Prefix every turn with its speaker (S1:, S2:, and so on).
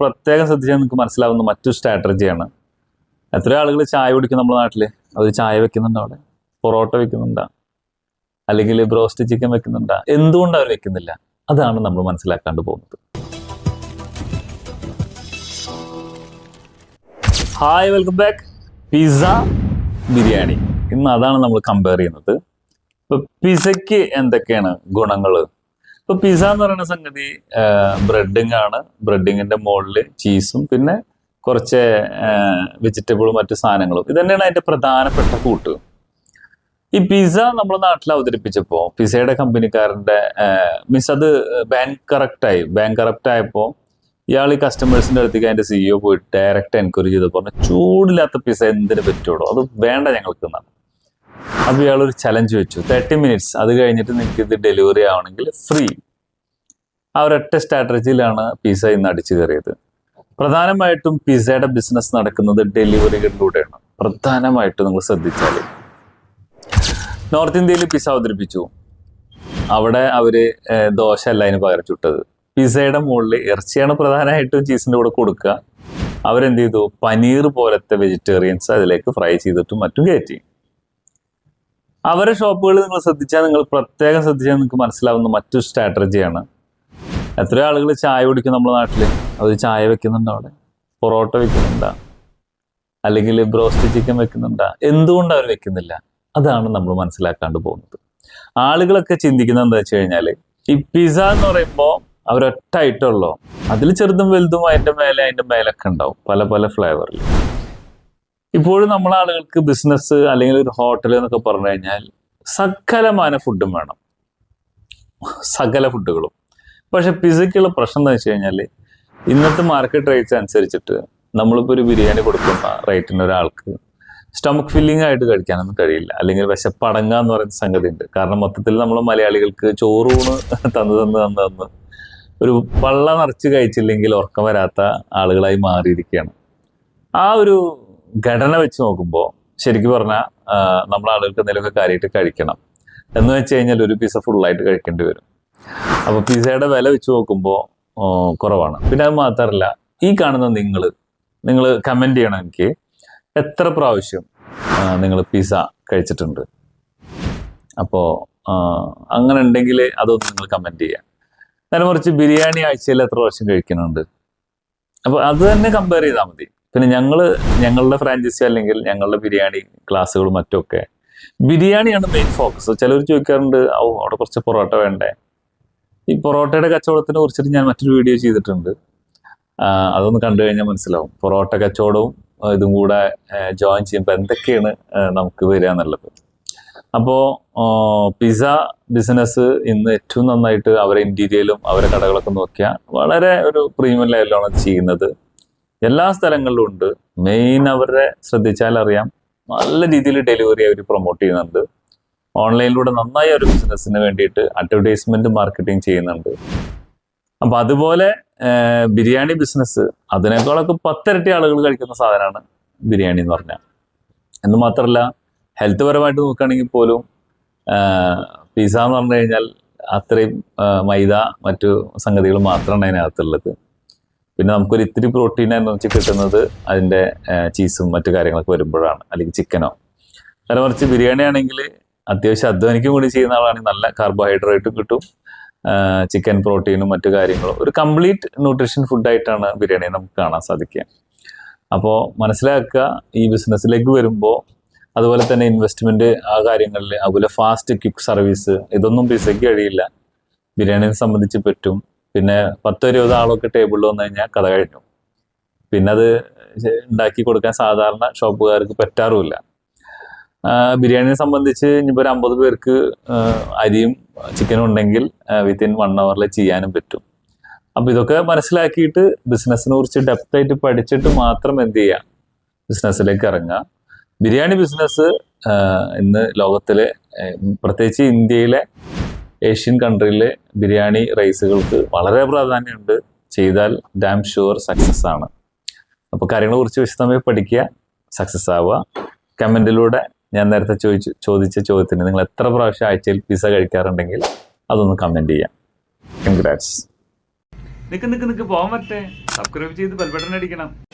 S1: പ്രത്യേകം ശ്രദ്ധിച്ചാൽ നിങ്ങൾക്ക് മനസ്സിലാവുന്ന മറ്റൊരു സ്ട്രാറ്റജിയാണ് എത്ര ആളുകൾ ചായ കുടിക്കും നമ്മുടെ നാട്ടിൽ അവർ ചായ വെക്കുന്നുണ്ട് അവിടെ. പൊറോട്ട വെക്കുന്നുണ്ടാ. അല്ലെങ്കിൽ ബ്രോസ്റ്റ് ചിക്കൻ വെക്കുന്നുണ്ടാ. എന്തുകൊണ്ട് അവർ വെക്കുന്നില്ല? അതാണ് നമ്മൾ മനസ്സിലാക്കാണ്ട് പോകുന്നത്. Hi welcome back pizza biryani ഇന്ന് അതാണ് നമ്മൾ കമ്പയർ ചെയ്യുന്നത്. ഇപ്പൊ പിസയ്ക്ക് എന്തൊക്കെയാണ് ഗുണങ്ങൾ ഇപ്പൊ പിസ എന്ന് പറയുന്ന സംഗതി ബ്രെഡിങ് ആണ്. ബ്രെഡിങ്ങിന്റെ മുകളിൽ ചീസും പിന്നെ കുറച്ച് വെജിറ്റബിളും മറ്റു സാധനങ്ങളും. ഇത് തന്നെയാണ് അതിന്റെ പ്രധാനപ്പെട്ട കൂട്ട്. ഈ പിസ നമ്മുടെ നാട്ടിൽ അവതരിപ്പിച്ചപ്പോൾ പിസയുടെ കമ്പനിക്കാരന്റെ മീൻസ് അത് ബാങ്ക് കറക്റ്റായി ബാങ്ക് കറക്റ്റ് ആയപ്പോൾ ഇയാൾ ഈ കസ്റ്റമേഴ്സിന്റെ അടുത്തേക്ക് അതിന്റെ സിഇഒ പോയിട്ട് ഡയറക്റ്റ് എൻക്വയറി ചെയ്ത് പറഞ്ഞു ചൂടില്ലാത്ത പിസ എന്തിനു പറ്റുള്ളൂ? അത് വേണ്ട ഞങ്ങൾക്ക് എന്നാണ്. അപ്പൊ ഇയാൾ ഒരു ചലഞ്ച് വെച്ചു. തേർട്ടി മിനിറ്റ്സ് അത് കഴിഞ്ഞിട്ട് നിങ്ങൾക്ക് ഇത് ഡെലിവറി ആവണമെങ്കിൽ ഫ്രീ ആ ഒരൊറ്റ സ്ട്രാറ്റജിയിലാണ് പിസ ഇന്ന് അടിച്ചു കയറിയത്. പ്രധാനമായിട്ടും പിസയുടെ ബിസിനസ് നടക്കുന്നത് ഡെലിവറികളിലൂടെയാണ് പ്രധാനമായിട്ടും നിങ്ങൾ ശ്രദ്ധിച്ചാൽ. നോർത്ത് ഇന്ത്യയിൽ പിസ അവതരിപ്പിച്ചു. അവിടെ ഏഹ്, ദോശ അല്ല അതിന് പകരം ചുട്ടത്. പിസയുടെ മുകളിൽ ഇറച്ചിയാണ് പ്രധാനമായിട്ടും ചീസിന്റെ കൂടെ കൊടുക്കുക. അവരെന്ത് ചെയ്തു? പനീർ പോലത്തെ വെജിറ്റേറിയൻസ് അതിലേക്ക് ഫ്രൈ ചെയ്തിട്ടും മറ്റും കയറ്റി. അവരെ ഷോപ്പുകൾ നിങ്ങൾ ശ്രദ്ധിച്ചാൽ നിങ്ങൾ പ്രത്യേകം ശ്രദ്ധിച്ചാൽ നിങ്ങൾക്ക് മനസ്സിലാവുന്ന മറ്റൊരു സ്ട്രാറ്റജിയാണ്. എത്രയോ ആളുകൾ ചായ കുടിക്കും നമ്മുടെ നാട്ടിൽ അവർ ചായ വെക്കുന്നുണ്ട് അവിടെ. പൊറോട്ട വെക്കുന്നുണ്ടാ. അല്ലെങ്കിൽ ബ്രോസ്റ്റ് ചിക്കൻ വെക്കുന്നുണ്ടാ. എന്തുകൊണ്ട് അവർ വെക്കുന്നില്ല? അതാണ് നമ്മൾ മനസ്സിലാക്കാണ്ട് പോകുന്നത്. ആളുകളൊക്കെ ചിന്തിക്കുന്നത് എന്താ വെച്ച് കഴിഞ്ഞാൽ ഈ പിസ എന്ന് പറയുമ്പോൾ അവരൊറ്റ ഐറ്റമുള്ളൂ അതിൽ ചെറുതും വലുതും അതിന്റെ മേലെ അതിന്റെ മേലൊക്കെ ഉണ്ടാവും. പല പല ഫ്ലേവറിൽ ഇപ്പോഴും നമ്മൾ ആളുകൾക്ക് ബിസിനസ് അല്ലെങ്കിൽ ഒരു ഹോട്ടൽ എന്നൊക്കെ പറഞ്ഞു കഴിഞ്ഞാൽ സകലമാന ഫുഡും വേണം. സകല ഫുഡുകളും പക്ഷെ പിസയ്ക്കുള്ള പ്രശ്നം എന്താ വെച്ച് കഴിഞ്ഞാൽ ഇന്നത്തെ മാർക്കറ്റ് റേറ്റ്സ് അനുസരിച്ചിട്ട് നമ്മളിപ്പോൾ ഒരു ബിരിയാണി കൊടുക്കുന്ന റേറ്റിന് ഒരാൾക്ക് സ്റ്റമക്ക് ഫില്ലിംഗ് ആയിട്ട് കഴിക്കാനൊന്നും കഴിയില്ല. അല്ലെങ്കിൽ വിശപ്പടങ്ങ എന്ന് പറയുന്ന സംഗതി ഉണ്ട് കാരണം മൊത്തത്തിൽ നമ്മൾ മലയാളികൾക്ക് ചോറൂണ് തന്ന് തന്ന് തന്ന് തന്ന് ഒരു പള്ള നിറച്ച് കഴിച്ചില്ലെങ്കിൽ ഉറക്കം വരാത്ത ആളുകളായി മാറിയിരിക്കുകയാണ്. ആ ഒരു ഘടന വെച്ച് നോക്കുമ്പോൾ ശരിക്കും പറഞ്ഞാൽ നമ്മൾ ആളുകൾക്ക് എന്തെങ്കിലുമൊക്കെ കാര്യമായിട്ട് കഴിക്കണം. എന്ന് വെച്ച് കഴിഞ്ഞാൽ ഒരു പിസ്സ ഫുള്ളായിട്ട് കഴിക്കേണ്ടി വരും. അപ്പോൾ പിസ്സയുടെ വില വെച്ച് നോക്കുമ്പോൾ കുറവാണ്. പിന്നെ അത് മാത്രമല്ല ഈ കാണുന്ന നിങ്ങൾ നിങ്ങൾ കമന്റ് ചെയ്യണം എനിക്ക് എത്ര പ്രാവശ്യം നിങ്ങൾ പിസ്സ കഴിച്ചിട്ടുണ്ട്? അപ്പോൾ അങ്ങനെ ഉണ്ടെങ്കിൽ അതൊന്ന് നിങ്ങൾ കമന്റ് ചെയ്യാം. നേരെ മറിച്ച് ബിരിയാണി ആഴ്ചയിൽ എത്ര പ്രാവശ്യം കഴിക്കുന്നുണ്ട്? അപ്പോൾ അത് തന്നെ കമ്പയർ ചെയ്താൽ മതി. പിന്നെ ഞങ്ങൾ ഞങ്ങളുടെ ഫ്രാഞ്ചൈസി അല്ലെങ്കിൽ ഞങ്ങളുടെ ബിരിയാണി ക്ലാസ്സുകളും മറ്റുമൊക്കെ ബിരിയാണിയാണ് മെയിൻ ഫോക്കസ് ചിലർ ചോദിക്കാറുണ്ട് ഓ അവിടെ കുറച്ച് പൊറോട്ട വേണ്ടേ? ഈ പൊറോട്ടയുടെ കച്ചവടത്തിനെ കുറിച്ചിട്ട് ഞാൻ മറ്റൊരു വീഡിയോ ചെയ്തിട്ടുണ്ട്. അതൊന്ന് കണ്ടു കഴിഞ്ഞാൽ മനസ്സിലാവും. പൊറോട്ട കച്ചവടവും ഇതും കൂടെ ജോയിൻ ചെയ്യുമ്പോൾ എന്തൊക്കെയാണ് നമുക്ക് വരിക എന്നുള്ളത്. അപ്പോൾ പിസ്സ ബിസിനസ് ഇന്ന് ഏറ്റവും നന്നായിട്ട് അവരെ ഇന്റീരിയലും അവരെ കടകളൊക്കെ നോക്കിയാൽ വളരെ ഒരു പ്രീമിയം ലെവലിലാണ് ചെയ്യുന്നത്. എല്ലാ സ്ഥലങ്ങളിലും ഉണ്ട്. മെയിൻ അവരെ ശ്രദ്ധിച്ചാൽ അറിയാം. നല്ല രീതിയിൽ ഡെലിവറി അവർ പ്രൊമോട്ട് ചെയ്യുന്നുണ്ട്. ഓൺലൈനിലൂടെ നന്നായി ഒരു ബിസിനസ്സിന് വേണ്ടിയിട്ട് അഡ്വർടൈസ്മെന്റ് മാർക്കറ്റിംഗ് ചെയ്യുന്നുണ്ട്. അപ്പൊ അതുപോലെ ബിരിയാണി ബിസിനസ് അതിനേക്കാളൊക്കെ പത്തിരട്ടി ആളുകൾ കഴിക്കുന്ന സാധനമാണ് ബിരിയാണി എന്ന് പറഞ്ഞാൽ. എന്ന് മാത്രമല്ല ഹെൽത്ത് പരമായിട്ട് നോക്കുകയാണെങ്കിൽ പോലും പിസ എന്ന് പറഞ്ഞു കഴിഞ്ഞാൽ അത്രയും മൈദ മറ്റു സംഗതികൾ മാത്രമാണ് അതിനകത്തുള്ളത്. പിന്നെ നമുക്കൊരു ഇത്തിരി പ്രോട്ടീൻ എനർജി കിട്ടുന്നത്. അതിന്റെ ചീസും മറ്റു കാര്യങ്ങളൊക്കെ വരുമ്പോഴാണ്. അല്ലെങ്കിൽ ചിക്കനോ. നേരെ മറിച്ച് ബിരിയാണി ആണെങ്കിൽ അത്യാവശ്യം അധ്വാനിക്കും കൂടി ചെയ്യുന്ന ആളാണെങ്കിൽ നല്ല കാർബോഹൈഡ്രേറ്റും കിട്ടും. ചിക്കൻ പ്രോട്ടീനും മറ്റു കാര്യങ്ങളും. ഒരു കംപ്ലീറ്റ് ന്യൂട്രീഷൻ ഫുഡായിട്ടാണ് ബിരിയാണി നമുക്ക് കാണാൻ സാധിക്കുക. അപ്പോൾ മനസ്സിലാക്കുക ഈ ബിസിനസ്സിലേക്ക് വരുമ്പോൾ അതുപോലെ തന്നെ ഇൻവെസ്റ്റ്മെന്റ് ആ കാര്യങ്ങളിൽ അതുപോലെ ഫാസ്റ്റ് ക്വിക്ക് സർവീസ് ഇതൊന്നും പിസയ്ക്ക് കഴിയില്ല. ബിരിയാണിയെ സംബന്ധിച്ച് പറ്റും. പിന്നെ പത്തോ ഇരുപതോ ആളൊക്കെ ടേബിളിൽ വന്നു കഴിഞ്ഞാൽ കഥ കഴിഞ്ഞു. പിന്നെ അത് ഉണ്ടാക്കി കൊടുക്കാൻ സാധാരണ ഷോപ്പുകാർക്ക് പറ്റാറുമില്ല. ബിരിയാണിയെ സംബന്ധിച്ച് ഇനിയിപ്പോൾ ഒരു അമ്പത് പേർക്ക് അരിയും ചിക്കനും ഉണ്ടെങ്കിൽ വിത്തിൻ വൺ അവറിൽ ചെയ്യാനും പറ്റും. അപ്പോൾ ഇതൊക്കെ മനസ്സിലാക്കിയിട്ട് ബിസിനസ്സിനെ കുറിച്ച് ഡെപ്ത് ആയിട്ട് പഠിച്ചിട്ട് മാത്രം എന്ത് ചെയ്യാം? ബിസിനസ്സിലേക്ക് ഇറങ്ങുക ബിരിയാണി ബിസിനസ് ഇന്ന് ലോകത്തിലെ പ്രത്യേകിച്ച് ഇന്ത്യയിലെ ഏഷ്യൻ കൺട്രിയിലെ ബിരിയാണി റൈസുകൾക്ക് വളരെ പ്രാധാന്യമുണ്ട്. ചെയ്താൽ ഡാം ഷുവർ സക്സസ് ആണ്. അപ്പോൾ കാര്യങ്ങളെ കുറിച്ച് വിശദമായി പഠിക്കുക സക്സസ് ആവുക. കമന്റിലൂടെ ഞാൻ നേരത്തെ ചോദിച്ചു ചോദിച്ച ചോദ്യത്തിന് നിങ്ങൾ എത്ര പ്രാവശ്യം ആഴ്ചയിൽ പിസ കഴിക്കാറുണ്ടെങ്കിൽ അതൊന്ന് കമന്റ് ചെയ്യാം. കൺഗ്രാറ്റ്സ് നിക്ക് നിക്ക് നിക്ക് പോകാൻ പറ്റേ. സബ്സ്ക്രൈബ് ചെയ്ത് ബെൽബട്ടൺ അടിക്കണം.